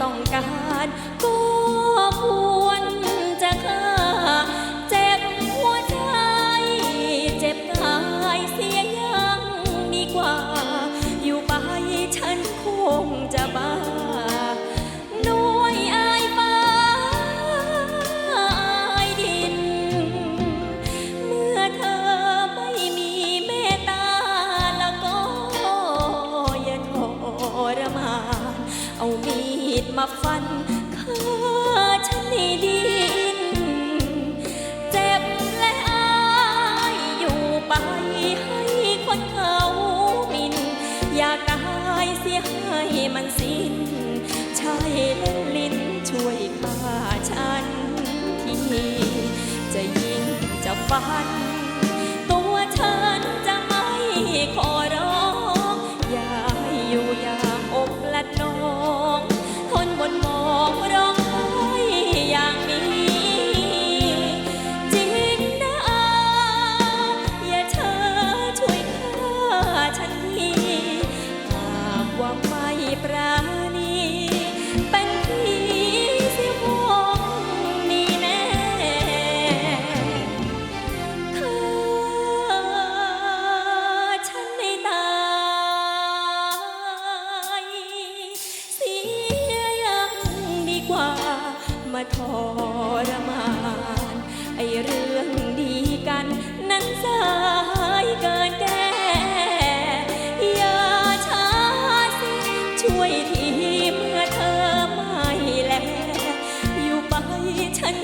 ต้องการกู ดมาฟันข้าฉันไม่ดีเจ็บและอายอยู่ไปให้คนเขามิน อย่ากายเสียให้มันสิ้น ใช่เล่นลิ้นช่วยข้าฉันที จะยิงจะฟัน ทรมาน ไอเรื่องดีกันนั้นสายเกินแก้อย่าช้าสิช่วยทีเมื่อเธอไม่แลอยู่ไปฉัน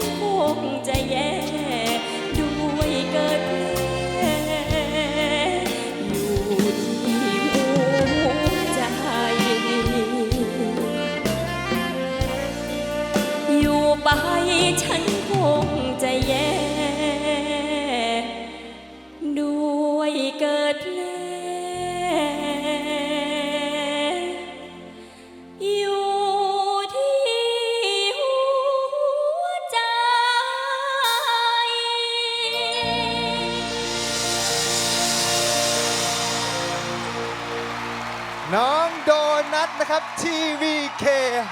โดนัทนะครับ TVK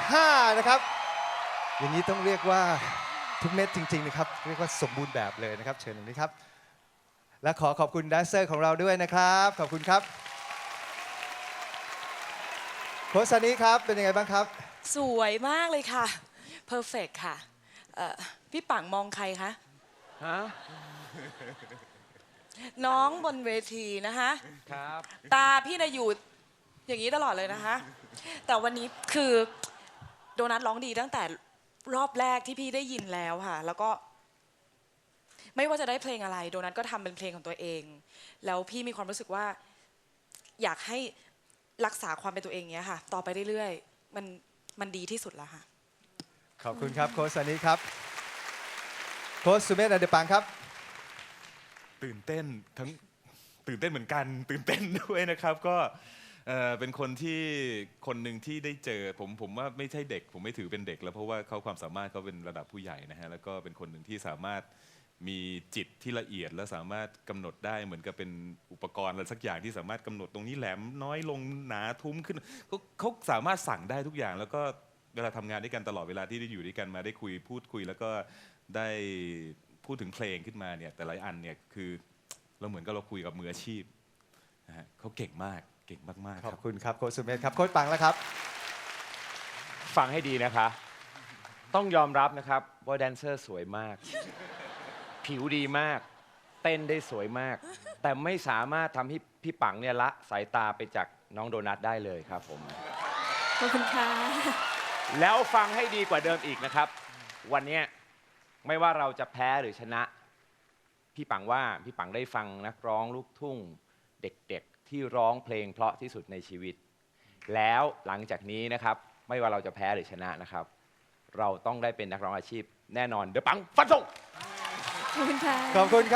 5 นะครับ อย่างนี้ต้องเรียกว่าทุกเม็ดจริง ๆ นะครับ เรียกว่าสมบูรณ์แบบเลยนะครับ เชิญตรงนี้ครับ และขอขอบคุณแดนเซอร์ของเราด้วยนะครับ ขอบคุณครับโค้ชซันนี้ครับ เป็นยังไงบ้างครับ สวยมากเลยค่ะ เพอร์เฟกค่ะเอ่อพี่ปังมองใครคะ ฮะ น้องบนเวทีนะคะ ครับ ตาพี่นะอยู่ อย่างนี้ตลอดเลยนะคะ แต่วันนี้คือโดนัทร้องดีตั้งแต่รอบแรกที่พี่ได้ยินแล้วค่ะ แล้วก็ ไม่ว่าจะได้เพลงอะไร โดนัทก็ทำเป็นเพลงของตัวเอง แล้วพี่มีความรู้สึกว่า อยากให้รักษาความเป็นตัวเองเนี้ยค่ะ ต่อไปเรื่อยๆมันมันดีที่สุดแล้วค่ะ ขอบคุณครับโค้ชซันนี้ครับ โค้ชสุเมธอเดปังครับ ตื่นเต้นทั้งตื่นเต้นเหมือนกัน ตื่นเต้นด้วยนะครับก็ เอ่อเป็นคนที่คนหนึ่งที่ได้เจอผมผมว่าไม่ใช่เด็ก ผมไม่ถือเป็นเด็ก แล้วเพราะว่าเขาความสามารถเขาเป็นระดับผู้ใหญ่นะฮะแล้วก็เป็นคนหนึ่งที่สามารถมีจิตที่ละเอียดและสามารถกำหนดได้เหมือนกับเป็นอุปกรณ์อะไรสักอย่างที่สามารถกำหนดตรงนี้แหลมน้อยลงหนาทุ้มขึ้นเขาเขาสามารถสั่งได้ทุกอย่าง แล้วก็เวลาทำงานด้วยกันตลอดเวลาที่ได้อยู่ด้วยกันมาได้คุยพูดคุย แล้วก็ได้พูดถึงเพลงขึ้นมาเนี่ยแต่ละอันเนี่ยคือเราเหมือนกับเราคุยกับมืออาชีพนะฮะเขาเก่งมาก เก่งมากๆขคอรับบคุณครับโค้ชสุเมธครับโค้ชปังแล้วครับ ฟังให้ดีนะคะ ต้องยอมรับนะครับว่าแดนเซอร์สวยมาก ผิวดีมาก เต้นได้สวยมาก แต่ไม่สามารถทำให้พี่ปังเนี่ยละสายตาไปจากน้องโดนัทได้เลยครับผม ขอบคุณค่ะ แล้วฟังให้ดีกว่าเดิมอีกนะครับ วันเนี้ยไม่ว่าเราจะแพ้หรือชนะ พี่ปังว่าพี่ปังได้ฟังนักร้องลูกทุ่ง เด็กๆ ที่ร้องเพลงเพราะที่สุดในชีวิต แล้วหลังจากนี้นะครับ ไม่ว่าเราจะแพ้หรือชนะนะครับ เราต้องได้เป็นนักร้องอาชีพแน่นอน เดี๋ยวปัง ฟันธงขอบคุณค่ะ ขอบคุณครับ